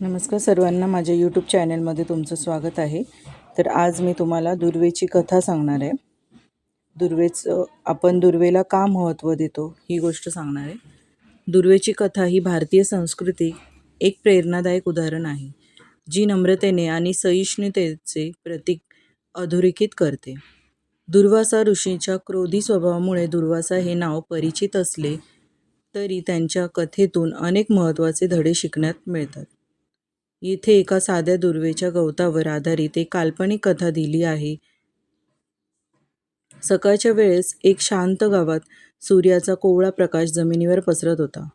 नमस्कार सर्वांना. माझ्या यूट्यूब चॅनलमध्ये तुमचं स्वागत आहे. तर आज मी तुम्हाला दुर्वेची कथा सांगणार आहे. दुर्वेचं आपण दुर्वेला का महत्त्व देतो ही गोष्ट सांगणार आहे. दुर्वेची कथा ही भारतीय संस्कृती एक प्रेरणादायक उदाहरण आहे जी नम्रतेने आणि सहिष्णुतेचे प्रतीक अधोरेखित करते. दुर्वासा ऋषीच्या क्रोधी स्वभावामुळे दुर्वासा हे नाव परिचित असले तरी त्यांच्या कथेतून अनेक महत्त्वाचे धडे शिकण्यात मिळतात. येथे एका साध्या दुर्वेच्या गवतावर आधारित एक काल्पनिक कथा दिली आहे. सकाळच्या वेळेस एक शांत गावात सूर्याचा कोवळा प्रकाश जमिनीवर पसरत होता.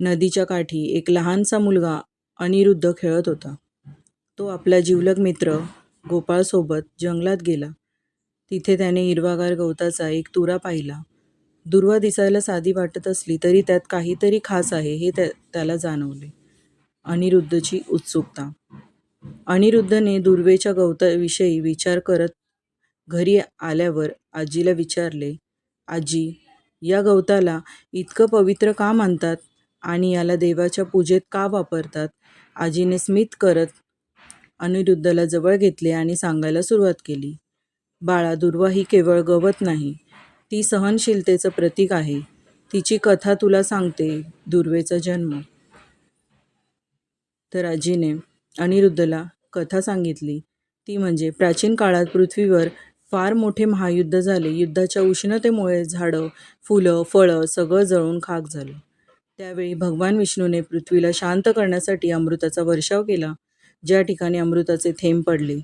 नदीच्या काठी एक लहानसा मुलगा अनिरुद्ध खेळत होता. तो आपला जिवलग मित्र गोपाळसोबत जंगलात गेला. तिथे त्याने हिरवागार गवताचा एक तुरा पाहिला. दुर्वा दिसायला साधी वाटत असली तरी त्यात काहीतरी खास आहे हे त्या त्याला जाणवले. अनिरुद्धची उत्सुकता. अनिरुद्धने दुर्वेच्या गवताविषयी विचार करत घरी आल्यावर आजीला विचारले आजी या गवताला इतकं पवित्र का मानतात आणि याला देवाच्या पूजेत का वापरतात? आजीने स्मित करत अनिरुद्धला जवळ घेतले आणि सांगायला सुरुवात केली बाळा दुर्वा ही केवळ गवत नाही ती सहनशीलतेचं प्रतीक आहे. तिची कथा तुला सांगते दुर्वेचा जन्म. तर आजीने अनिरुद्धला कथा सांगितली. ती म्हणजे प्राचीन काळात पृथ्वीवर फार मोठे महायुद्ध झाले. युद्धाच्या उष्णतेमुळे झाडं फुलं फळं सगळं जळून खाक झालं. त्यावेळी भगवान विष्णूने पृथ्वीला शांत करण्यासाठी अमृताचा वर्षाव केला ज्या ठिकाणी अमृताचे थेंब पडले.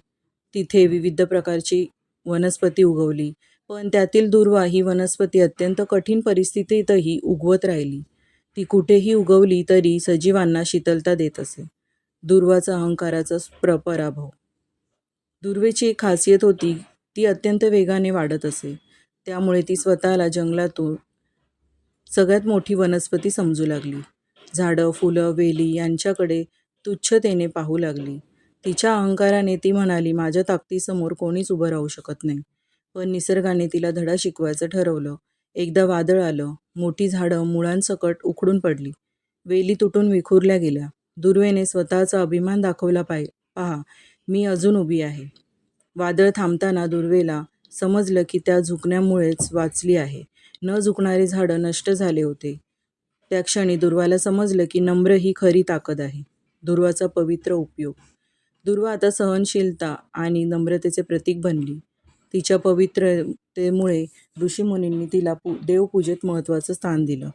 तिथे विविध प्रकारची वनस्पती उगवली पण त्यातील दुर्वा ही वनस्पती अत्यंत कठीण परिस्थितीतही उगवत राहिली. ती कुठेही उगवली तरी सजीवांना शीतलता देत असे. दुर्वाचा अहंकाराचा प्र पराभव. दुर्वेची एक खासियत होती ती अत्यंत वेगाने वाढत असे. त्यामुळे ती स्वतःला जंगलातून सगळ्यात मोठी वनस्पती समजू लागली. झाडं फुलं वेली यांच्याकडे तुच्छतेने पाहू लागली. तिच्या अहंकाराने ती म्हणाली माझ्या ताकदीसमोर कोणीच उभं राहू शकत नाही. पण निसर्गाने तिला धडा शिकवायचं ठरवलं. एकदा वादळ आलं. मोठी झाडं मुळांसकट उखडून पडली. वेली तुटून विखुरल्या गेल्या. दुर्वेने स्वतःचा अभिमान दाखवला पाय पहा मी अजून उभी आहे. वादळ थांबताना दुर्वेला समजलं की त्या झुकण्यामुळेच वाचली आहे. न झुकणारे झाडं नष्ट झाले होते. त्या क्षणी दुर्वाला समजलं की नम्र ही खरी ताकद आहे. दुर्वाचा पवित्र उपयोग. दुर्वा आता सहनशीलता आणि नम्रतेचे प्रतीक बनली. तिच्या पवित्रतेमुळे ऋषीमुनींनी तिला पू देवपूजेत महत्त्वाचं स्थान दिलं.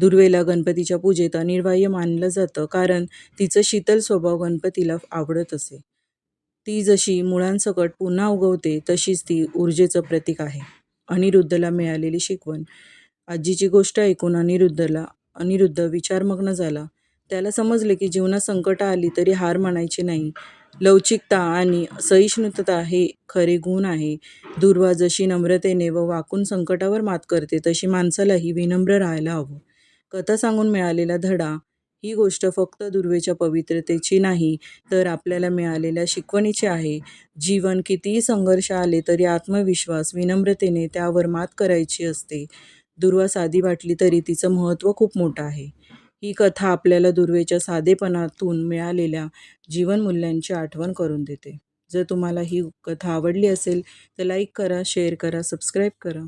दुर्वेला गणपतीच्या पूजेत अनिर्वाह्य मानलं जातं कारण तिचं शीतल स्वभाव गणपतीला आवडत असे. ती जशी मुळांसकट पुन्हा उगवते तशीच ती ऊर्जेचं प्रतीक आहे. अनिरुद्धला मिळालेली शिकवण आजीची गोष्ट ऐकून अनिरुद्धला अनिरुद्ध विचारमग्न झाला. त्याला समजले की जीवनात संकट आली तरी हार मानायची नाही. लवचिकता आणि सहिष्णुता हे खरे गुण आहे. दुर्वा जशी नम्रतेने व वाकून संकटावर मात करते तशी माणसालाही विनम्र राहायला हवं. कथा सांगून मिळालेला धडा ही गोष्ट फक्त दुर्वेच्या पवित्रतेची नाही तर आपल्याला मिळालेल्या शिकवणीची आहे. जीवन कितीही संघर्ष आले तरी आत्मविश्वास विनम्रतेने त्यावर मात करायची असते. दुर्वा साधी वाटली तरी तिचं महत्त्व खूप मोठं आहे. ही कथा आपल्याला दुर्वेच्या साधेपणातून मिळालेल्या जीवनमूल्यांची आठवण करून देते. जर तुम्हाला ही कथा आवडली असेल तर लाईक करा शेअर करा सबस्क्राईब करा.